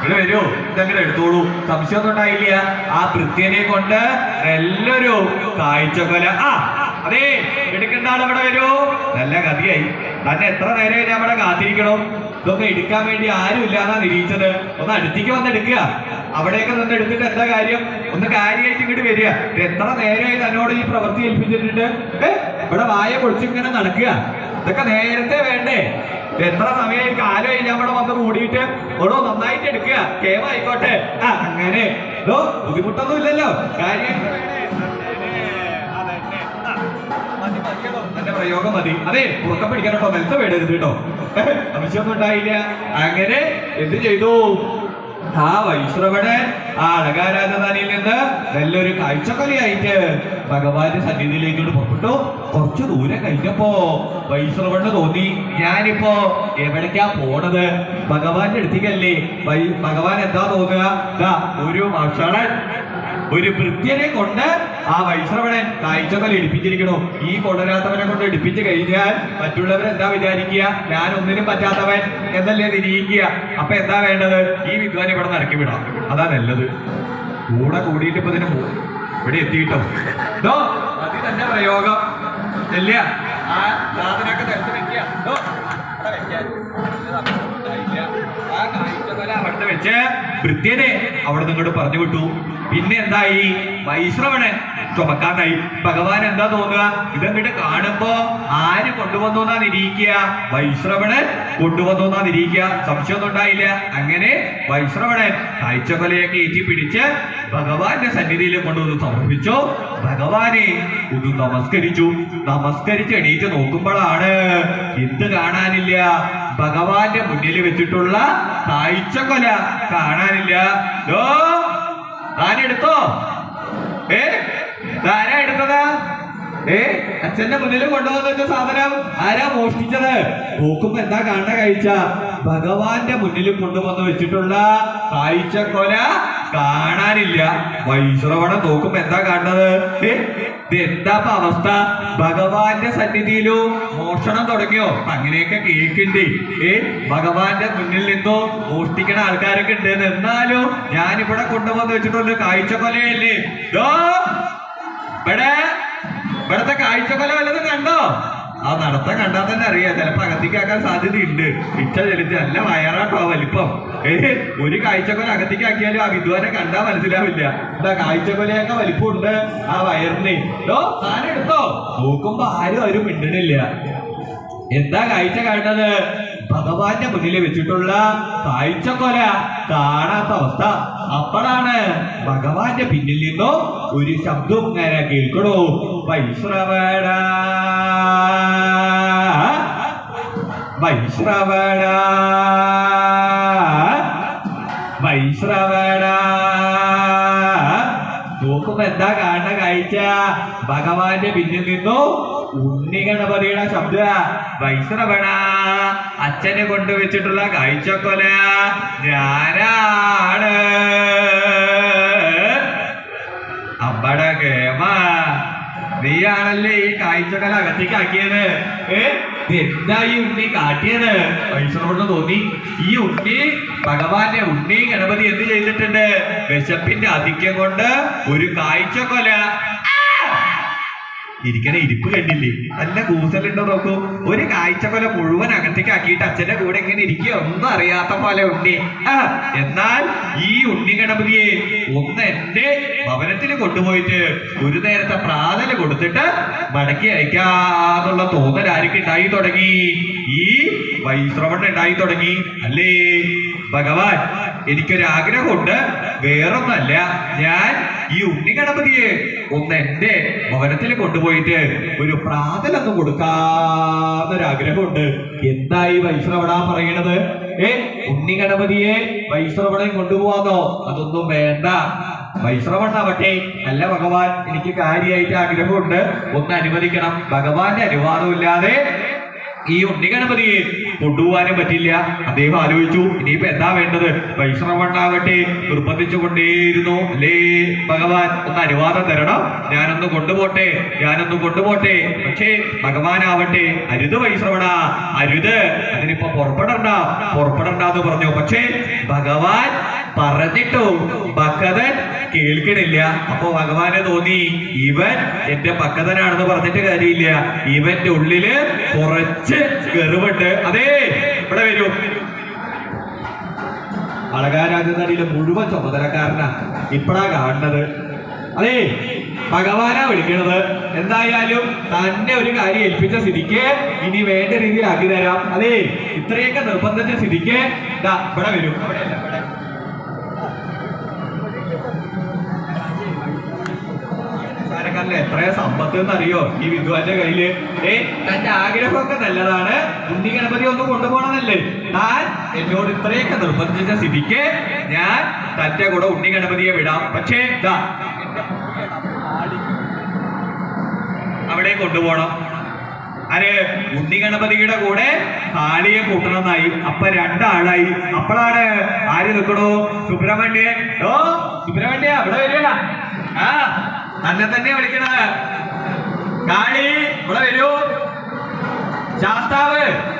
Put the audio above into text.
ഇവിടെ വരൂ. ഇതങ്ങനെ എടുത്തോളൂ. സംശയമൊന്നും ഉണ്ടായില്ല ആ കൃത്യനെ കൊണ്ട് നല്ലൊരു കാഴ്ചക്കൊല ആ അതെ എടുക്കേണ്ട ആൾ ഇവിടെ വരൂ. നല്ല കഥയായി തന്നെ എത്ര നേരം ഞാൻ അവിടെ കാത്തിരിക്കണം? ഇതൊക്കെ എടുക്കാൻ വേണ്ടി ആരും ഇല്ലാന്നാ നിരീക്ഷത് ഒന്ന് അടുത്തേക്ക് വന്ന് എടുക്കുക. അവിടെയൊക്കെ നിന്ന് എടുത്തിട്ട് എന്താ കാര്യം? ഒന്ന് കാര്യമായിട്ട് ഇങ്ങോട്ട് വരിക. എത്ര നേരമായി തന്നോട് ഈ പ്രവൃത്തി ഏൽപ്പിച്ചിട്ടുണ്ട്? ഇവിടെ വായ പൊളിച്ചിങ്ങനെ നടക്കുക. ഇതൊക്കെ നേരത്തെ വേണ്ടേ? എത്ര സമയം കാലം ഞാൻ അവിടെ വന്ന് കൂടിയിട്ട് ഓടോ നന്നായിട്ട് എടുക്കുക. കേമായിക്കോട്ടെ ആ അങ്ങനെ. ഓ ബുദ്ധിമുട്ടൊന്നും ഇല്ലല്ലോ. കാര്യം. എന്റെ പ്രയോഗം മതി. അതെ ഉറക്കം പിടിക്കാൻ കേട്ടോ നിലത്ത് കേട്ടോ. ആവശ്യമൊന്നും ഉണ്ടായില്ല. അങ്ങനെ എന്ത് ചെയ്തു? ആ വൈശ്രവണ് ആ അഴകാരാജധാനിയിൽ നിന്ന് നല്ലൊരു കാഴ്ചക്കൊലയായിട്ട് ഭഗവാന്റെ സന്നിധിയിലേക്കോട്ട് പുറപ്പെട്ടു. കുറച്ചു ദൂരം കഴിഞ്ഞപ്പോ വൈശ്രവണ് തോന്നി. ഞാനിപ്പോ എവിടേക്കാ പോണത്? ഭഗവാന്റെ അടുത്തേക്കല്ലേ? ഭഗവാൻ എന്താ നോക്കുക? ഒരു ഭക്ഷണൻ ഒരു ഭൃത്യനെ കൊണ്ട് ആ വൈശ്രവണൻ കാഴ്ചകൾ എടുപ്പിച്ചിരിക്കണോ. ഈ കൊണ്ടുവരാത്തവനെ കൊണ്ട് എടുപ്പിച്ചു കഴിഞ്ഞാൽ മറ്റുള്ളവർ എന്താ വിചാരിക്കുക? ഞാൻ ഒന്നിനും പറ്റാത്തവൻ എന്നല്ലേ തിരിയിക്കുക. അപ്പൊ എന്താ വേണ്ടത്? ഈ വിദ്വാൻ ഇവിടെ നിന്ന് ഇറക്കി വിടാം അതാ നല്ലത്. കൂടെ കൂടിയിട്ട് ഇപ്പൊ ഇതിന് പോ- ഇവിടെ എത്തിയിട്ടോ? ഇതോ അതി തന്നെ പ്രയോഗം. ഇല്ല. ആ സാധനമൊക്കെ തരത്തിൽ വെക്കുക. വെച്ച് കൃത്യനെ അവിടെ നിങ്ങോട്ട് പറഞ്ഞു വിട്ടു പിന്നെ എന്തായി വൈശ്രവണൻ ചുമക്കാനായി ഭഗവാൻ എന്താ തോന്നുക? ഇതങ്ങോട്ട് കാണുമ്പോ ആര് കൊണ്ടുവന്നു എന്നാ നിരീക്കുക വൈശ്രവണൻ കൊണ്ടുവന്നു എന്നാ സംശയമൊന്നും ഉണ്ടായില്ല. അങ്ങനെ വൈശ്രവണൻ കാഴ്ചക്കൊലയൊക്കെ ഏറ്റി പിടിച്ച് ഭഗവാന്റെ സന്നിധിയിൽ കൊണ്ടുവന്ന് സമർപ്പിച്ചു. ഭഗവാനെ ഒന്ന് നമസ്കരിച്ചു. നമസ്കരിച്ച് എണീറ്റ് നോക്കുമ്പോഴാണ് എന്ത് കാണാനില്ല? ഭഗവാന്റെ മുന്നിൽ വെച്ചിട്ടുള്ള കാഴ്ചക്കൊല കാണാനില്ല. ഓ താനെടുത്തോ ഏ? ആരാ എടുത്തതാ? ഏ അച്ഛന്റെ മുന്നിൽ കൊണ്ടുവന്ന വെച്ച സാധനം. ആരാ മോഷ്ടിച്ചത്? നോക്കുമ്പോ എന്താ കാണുന്ന കഴിച്ച ഭഗവാന്റെ മുന്നിൽ കൊണ്ടുവന്ന് വെച്ചിട്ടുള്ള കാഴ്ച കൊല കാണാനില്ല. വൈശ്രവണം നോക്കുമ്പോ എന്താ കാണുന്നത്? ഇതെന്താ അവസ്ഥ? ഭഗവാന്റെ സന്നിധിയിലോ മോഷണം തുടങ്ങിയോ? അങ്ങനെയൊക്കെ കേൾക്കണ്ടേ. ഏ ഭഗവാന്റെ മുന്നിൽ നിന്നോ മോഷ്ടിക്കണ ആൾക്കാരൊക്കെ ഉണ്ട് എന്നാലും ഞാനിവിടെ കൊണ്ടുവന്ന് വെച്ചിട്ടുള്ള കാഴ്ചക്കൊലയല്ലേ. ദോ, ഇവിടെ ഇവിടത്തെ കാഴ്ചക്കൊല വല്ലതും കണ്ടോ? ആ നടത്ത കണ്ടാൽ തന്നെ അറിയാം. ചിലപ്പോ അകത്തേക്കാക്കാൻ സാധ്യതയുണ്ട്. ഇച്ച ചെലുത്തി നല്ല വയറാട്ടോ വലിപ്പം. ഏ ഒരു കാഴ്ചക്കൊല അകത്തേക്കാക്കിയാലും ആ വിദ്വാനെ കണ്ടാ മനസ്സിലാവില്ല. എന്താ കാഴ്ചക്കൊലയൊക്കെ വലിപ്പമുണ്ട് ആ വയറിന്. ഓ സാധനം എടുത്തോ? നോക്കുമ്പോ ആരും ആരും മിണ്ടണില്ല. എന്താ കാഴ്ച കാണുന്നത് ഭഗവാന്റെ മുന്നിൽ വെച്ചിട്ടുള്ള കാഴ്ച കൊല കാണാത്ത അവസ്ഥ. അപ്പോഴാണ് ഭഗവാന്റെ പിന്നിൽ നിന്നും ഒരു ശബ്ദം ഇങ്ങനെ കേൾക്കണോ? വൈശ്രവണ. വൈശ്രവണ. വൈശ്രവണ. നോക്കുമ്പോ എന്താ കാണുന്ന കാഴ്ച? ഭഗവാന്റെ പിന്നിൽ നിന്നു ഉണ്ണി ഗണപതിയുടെ ശബ്ദ വൈശ്രവണ അച്ഛനെ കൊണ്ടുവച്ചിട്ടുള്ള കാഴ്ചക്കൊല. ഞാനാണ്. അമ്പട കേമ. നീയാണല്ലേ ഈ കാഴ്ചക്കല അകത്തേക്കാക്കിയത്? എന്താ ഈ ഉണ്ണി കാട്ടിയത്? വൈഷ്ണവോട് തോന്നി. ഈ ഉണ്ണി ഭഗവാന്റെ ഉണ്ണി ഗണപതി എന്ത് ചെയ്തിട്ടുണ്ട്? വിശപ്പിന്റെ അധിക്യം കൊണ്ട് ഒരു കാഴ്ചക്കൊല. ഇരിക്കണ ഇരിപ്പ് കണ്ടില്ലേ? നല്ല കൂസലുണ്ടോ നോക്കൂ. ഒരു കാഴ്ച പോലെ മുഴുവൻ അകത്തേക്ക് ആക്കിയിട്ട് അച്ഛന്റെ കൂടെ ഇങ്ങനെ ഇരിക്കുക. ഒന്നും അറിയാത്ത പോലെ ഉണ്ണി. ആ, എന്നാൽ ഈ ഉണ്ണി ഗണപതിയെ ഒന്ന് എന്റെ ഭവനത്തിൽ കൊണ്ടുപോയിട്ട് ഒരു നേരത്തെ പ്രാതൽ കൊടുത്തിട്ട് മടക്കി അയക്കാന്നുള്ള തോന്നൽ ആർക്ക് ഉണ്ടായി തുടങ്ങി? ഈ വൈശ്രവൺ ഉണ്ടായി തുടങ്ങി. അല്ലേ? ഭഗവാൻ. എനിക്കൊരു ആഗ്രഹമുണ്ട് വേറൊന്നല്ല ഞാൻ ഈ ഉണ്ണി ഗണപതിയെ ഒന്ന് എന്റെ ഭവനത്തിൽ കൊണ്ടുപോയിട്ട് ഒരു പ്രാതലൊന്നും കൊടുക്കാന്നൊരാഗ്രഹമുണ്ട് എന്തായി വൈശ്രവണ പറയണത്? ഏ ഉണ്ണി ഗണപതിയെ വൈശ്രവണൻ കൊണ്ടുപോവാന്നോ? അതൊന്നും വേണ്ട. വൈശ്രവണ്ണാവട്ടെ അല്ല ഭഗവാൻ എനിക്ക് കാര്യമായിട്ട് ആഗ്രഹമുണ്ട്. ഒന്ന് അനുവദിക്കണം. ഭഗവാന്റെ അനുവാദമില്ലാതെ ഈ ഉണ്ണിഗണപതിയെ കൊണ്ടുപോകാനും പറ്റില്ല. അദ്ദേഹം ആലോചിച്ചു ഇനിയിപ്പോ എന്താ വേണ്ടത്? വൈഷ്ണവണ്ണാവട്ടെ നിർബന്ധിച്ചു കൊണ്ടേയിരുന്നു അല്ലേ ഭഗവാൻ? ഒന്ന് അനുവാദം തരണം. ഞാനൊന്ന് കൊണ്ടുപോട്ടെ ഞാനൊന്ന് കൊണ്ടുപോട്ടെ. പക്ഷേ ഭഗവാനാവട്ടെ. അരുത് വൈഷ്ണവണ അരുത്. അതിനിപ്പോ പുറപ്പെടണ്ട പുറപ്പെടണ്ട എന്ന് പറഞ്ഞു. പക്ഷേ ഭഗവാൻ പറഞ്ഞിട്ടു ഭക്തൻ കേൾക്കണില്ല. അപ്പൊ ഭഗവാന് തോന്നി ഇവൻ എന്റെ പക്കതനാണെന്ന് പറഞ്ഞിട്ട് കാര്യമില്ല. ഇവന്റെ ഉള്ളിൽ കുറച്ച് ഗർവുണ്ട്. അതെ ഇവിടെ വരൂ. അളകാരാജനടിയിലെ മുഴുവൻ ചുമതലക്കാരനാ ഇപ്പഴാ കാണുന്നത്. അതെ ഭഗവാനാ വിളിക്കണത്. എന്തായാലും തന്നെ ഒരു കാര്യം ഏൽപ്പിച്ച സ്ഥിതിക്ക് ഇനി വേണ്ട രീതിയിൽ ആക്കി തരാം. അതെ ഇത്രയൊക്കെ നിർബന്ധിച്ച സ്ഥിതിക്ക് ഇവിടെ വരൂ. സാരക്കാരല്ലേ എത്രയോ സമ്പത്ത് എന്നറിയോ? ഈ വിദ്വാന്റെ കയ്യിൽ. ഏ തന്റെ ആഗ്രഹമൊക്കെ നല്ലതാണ്. ഉണ്ണി ഗണപതി ഒന്ന് കൊണ്ടുപോകണമെന്നല്ലേ. താൻ എന്നോട് ഇത്രയൊക്കെ നിർബന്ധിച്ച സ്ഥിതിക്ക് ഞാൻ തന്റെ കൂടെ ഉണ്ണി ഗണപതിയെ വിടാം. പക്ഷേ അവിടെ കൊണ്ടുപോകണം. അരെ ഉണ്ണി ഗണപതിയുടെ കൂടെ താലിയെ കൂട്ടണമെന്നായി. അപ്പൊ രണ്ടാളായി. അപ്പോഴാണ് ആര് നിൽക്കണോ സുബ്രഹ്മണ്യൻ. ഓ സുബ്രഹ്മണ്യ അവിടെ വരിക. ആ തന്നെ തന്നെ വിളിക്കണത്. കാളി ഇവിടെ വരൂ. ശാസ്താവ്.